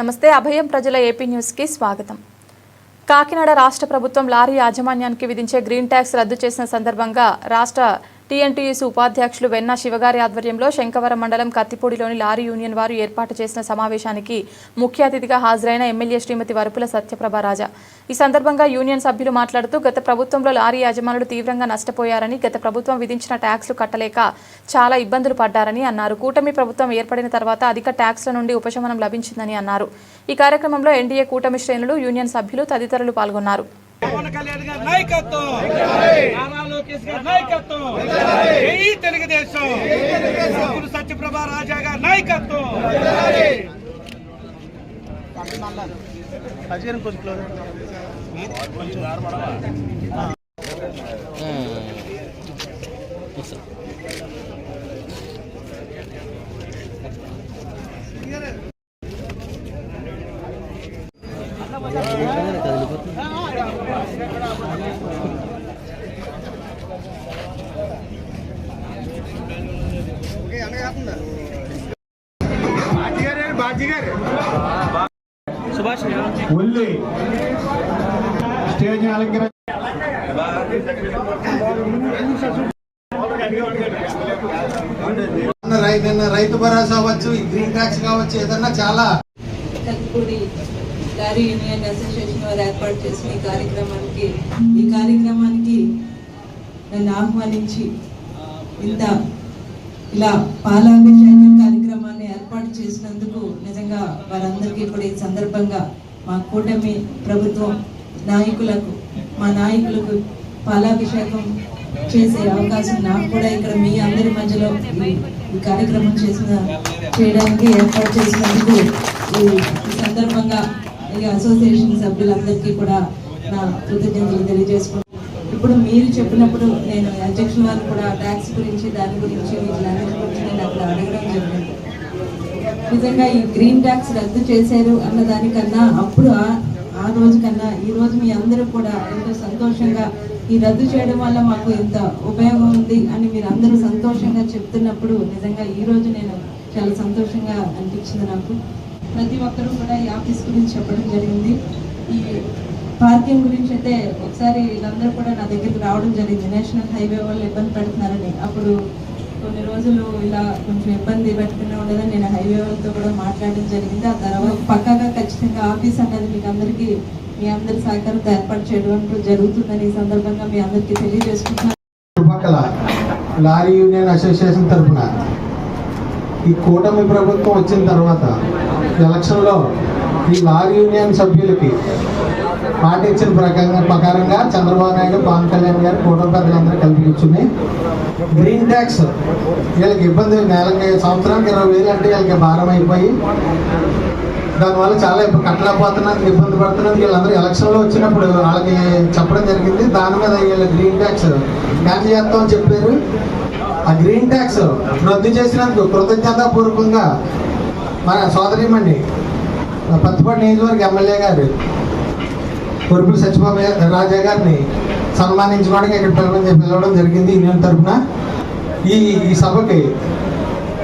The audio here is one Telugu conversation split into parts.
నమస్తే అభయం ప్రజల ఏపీ న్యూస్కి స్వాగతం. కాకినాడ రాష్ట్ర ప్రభుత్వం లారీ యాజమాన్యానికి విధించే గ్రీన్ ట్యాక్స్ రద్దు చేసిన సందర్భంగా రాష్ట్ర టీఎన్టీయూసీ ఉపాధ్యక్షులు వెన్నా శివగారి ఆధ్వర్యంలో శంకవరం మండలం కత్తిపూడిలోని లారీ యూనియన్ వారు ఏర్పాటు చేసిన సమావేశానికి ముఖ్య అతిథిగా హాజరైన ఎమ్మెల్యే శ్రీమతి వరుపుల సత్యప్రభ రాజా. ఈ సందర్భంగా యూనియన్ సభ్యులు మాట్లాడుతూ గత ప్రభుత్వంలో లారీ యజమానులు తీవ్రంగా నష్టపోయారని గత ప్రభుత్వం విధించిన ట్యాక్స్లు కట్టలేక చాలా ఇబ్బందులు పడ్డారని అన్నారు. కూటమి ప్రభుత్వం ఏర్పడిన తర్వాత అధిక ట్యాక్స్ల నుండి ఉపశమనం లభించిందని అన్నారు. ఈ కార్యక్రమంలో ఎన్డీఏ కూటమి శ్రేణులు యూనియన్ సభ్యులు తదితరులు పాల్గొన్నారు. పవన్ కళ్యాణ్ గారి నాయకత్వం నారా లోకేష్ గారి నాయకత్వం జై తెలుగుదేశం. అప్పుడు సత్యప్రభా రాజా గారి నాయకత్వం. ఉల్లి స్టేజ్ అలంకరణ రైతు భరోసా అవ్వచ్చు గ్రీన్ ట్యాక్స్ కావచ్చు ఏదన్నా చాలా కల్పూడి లారీ యూనియన్ అసోసియేషన్ వారు ఏర్పాటు చేసిన ఈ కార్యక్రమానికి ఈ కార్యక్రమానికి నన్ను ఆహ్వానించి ఇంత ఇలా పాలాభిషేకం కార్యక్రమాన్ని ఏర్పాటు చేసినందుకు నిజంగా వారందరికీ ఇప్పుడు ఈ సందర్భంగా మా కూటమి ప్రభుత్వం నాయకులకు మా నాయకులకు పాలాభిషేకం చేసే అవకాశం నాకు కూడా ఇక్కడ మీ అందరి మధ్యలో ఈ- కార్యక్రమం చేసిన చేయడానికి ఏర్పాటు చేసినందుకు ఈ ఈ సందర్భంగా ఈ అసోసియేషన్ సభ్యులందరికీ కూడా నా కృతజ్ఞతలు తెలియజేసుకుంటున్నాను. ఇప్పుడు మీరు చెప్పినప్పుడు నేను అధ్యక్షుల వారు కూడా ట్యాక్స్ గురించి దాని గురించి వీటిలన్నిటి గురించి నేను అక్కడ అడగడం జరిగింది. నిజంగా ఈ గ్రీన్ ట్యాక్స్ రద్దు చేశారు అన్న దానికన్నా అప్పుడు ఆ రోజు కన్నా ఈ రోజు మీ అందరూ కూడా ఎంతో సంతోషంగా ఈ రద్దు చేయడం వల్ల మాకు ఎంత ఉపయోగం ఉంది అని మీరు అందరూ సంతోషంగా చెప్తున్నప్పుడు నిజంగా ఈ రోజు నేను చాలా సంతోషంగా అనిపించింది నాకు. ప్రతి ఒక్కరూ కూడా ఈ ఆఫీస్ గురించి చెప్పడం జరిగింది. ఈ పార్కింగ్ గురించి అయితే ఒకసారి వీళ్ళందరూ కూడా నా దగ్గరికి రావడం జరిగింది. నేషనల్ హైవే వాళ్ళు ఇబ్బంది పెడుతున్నారని. అప్పుడు కొన్ని రోజులు ఇలా కొంచెం ఇబ్బంది పెట్టుకునే ఉండదని నేను హైవే వాళ్ళతో కూడా మాట్లాడడం జరిగింది. ఆ తర్వాత పక్కాగా ఖచ్చితంగా ఆఫీస్ అనేది మీకు అందరికీ మీ అందరి సహకారంతో ఏర్పాటు చేయడం అంటూ జరుగుతుందని ఈ సందర్భంగా మీ అందరికీ తెలియజేసుకుంటున్నాను. చుట్టుపక్కల లారీ యూనియన్ అసోసియేషన్ తరఫున ఈ కూటమి ప్రభుత్వం వచ్చిన తర్వాత ఎలక్షన్లో ఈ లారీ యూనియన్ సభ్యులకి మాట ఇచ్చిన ప్రకారంగా ప్రకారంగా చంద్రబాబు నాయుడు పవన్ కళ్యాణ్ గారు కూటమి పెద్దలందరూ కలిపి కూర్చుని గ్రీన్ ట్యాక్స్ వీళ్ళకి ఇబ్బంది నెలకి సంవత్సరానికి ఇరవై వేలు అంటే వీళ్ళకి భారం అయిపోయి దానివల్ల చాలా ఇప్పుడు కట్టలేకపోతున్నందుకు ఇబ్బంది పడుతున్నందుకు వీళ్ళందరూ ఎలక్షన్లో వచ్చినప్పుడు వాళ్ళకి చెప్పడం జరిగింది. దాని మీద వీళ్ళు గ్రీన్ ట్యాక్స్ క్యాన్సిల్ చేస్తామని చెప్పారు. ఆ గ్రీన్ ట్యాక్స్ రద్దు చేసినందుకు కృతజ్ఞతాపూర్వకంగా మన సోదరిమండి పత్తిపాటి నియోజకవర్గ ఎమ్మెల్యే గారు కొరుపుల సత్యబాబు రాజా గారిని సన్మానించుకోవడానికి ఇక్కడ పిలవడం పిలవడం జరిగింది యూనియన్ తరఫున ఈ ఈ సభకి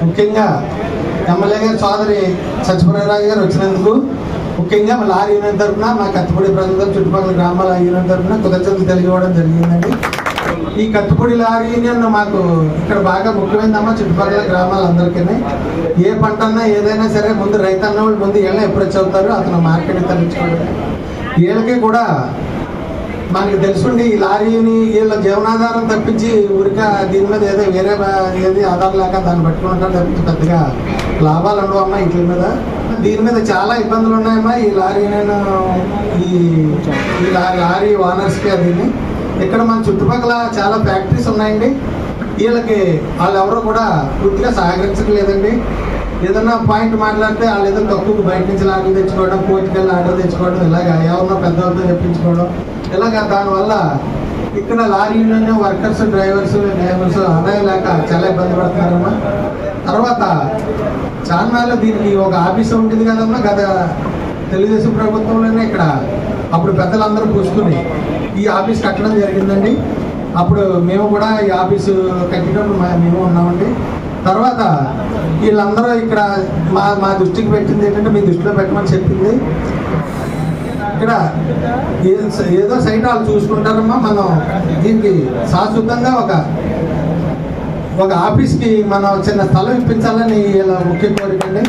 ముఖ్యంగా ఎమ్మెల్యే గారి సోదరి సత్యప్రయరాజు గారు వచ్చినందుకు ముఖ్యంగా మా లారీ యూనియన్ తరఫున మా కత్తిపూడి ప్రజల చుట్టుపక్కల గ్రామాల యూనియన్ తరఫున కృతజ్ఞతలు తెలియజేయడం జరిగిందండి. ఈ కత్తిపూడి లారీ యూనియన్ మాకు ఇక్కడ బాగా ముఖ్యమైనదమ్మా చుట్టుపక్కల గ్రామాలందరికీ ఏ పంట అన్నా ఏదైనా సరే ముందు రైతన్న వాళ్ళు ముందు వెళ్ళిన ఎప్పుడు వచ్చి అవుతారు అతను మార్కెట్ తరలించుకోవడం. వీళ్ళకి కూడా మనకి తెలుసుండి ఈ లారీని వీళ్ళ జీవనాధారం తప్పించి ఊరిక దీని మీద ఏదో వేరే ఏది ఆధారం లేక దాన్ని పట్టుకుంటారు తప్పించి పెద్దగా లాభాలు ఉండవు అమ్మా వీటి మీద. దీని మీద చాలా ఇబ్బందులు ఉన్నాయమ్మా ఈ లారీ నేను ఈ ఈ లారీ ఓనర్స్కి అదిని ఇక్కడ మన చుట్టుపక్కల చాలా ఫ్యాక్టరీస్ ఉన్నాయండి. వీళ్ళకి వాళ్ళు ఎవరు కూడా పూర్తిగా సహకరించట్లేదండి. ఏదన్నా పాయింట్ మాట్లాడితే వాళ్ళు ఏదో తక్కువ బయట నుంచి లాటలు తెచ్చుకోవడం కోర్టుకెళ్ళి ఆర్డర్ తెచ్చుకోవడం ఇలాగ ఎవరన్నా పెద్దవాళ్ళతో చెప్పించుకోవడం. ఇలాగ దానివల్ల ఇక్కడ lorry union workers drivers drivers ఆదాయం లేక చాలా ఇబ్బంది పడుతున్నారమ్మా. తర్వాత చాన్నాళ్ళు దీనికి ఒక ఆఫీస్ ఉంటుంది కదమ్మా గత తెలుగుదేశం ప్రభుత్వంలోనే ఇక్కడ. అప్పుడు పెద్దలందరూ పూసుకుని ఈ ఆఫీస్ కట్టడం జరిగిందండి. అప్పుడు మేము కూడా ఈ ఆఫీసు కట్టినప్పుడు మేము ఉన్నామండి. తర్వాత వీళ్ళందరూ ఇక్కడ మా మా దృష్టికి పెట్టింది ఏంటంటే మీ దృష్టిలో పెట్టమని చెప్పింది. ఇక్కడ ఏదో సైట్ వాళ్ళు చూసుకుంటారమ్మా మనం దీనికి శాశ్వతంగా ఒక ఒక ఆఫీస్కి మనం చిన్న స్థలం ఇప్పించాలని ఇలా ముఖ్య కోరికండి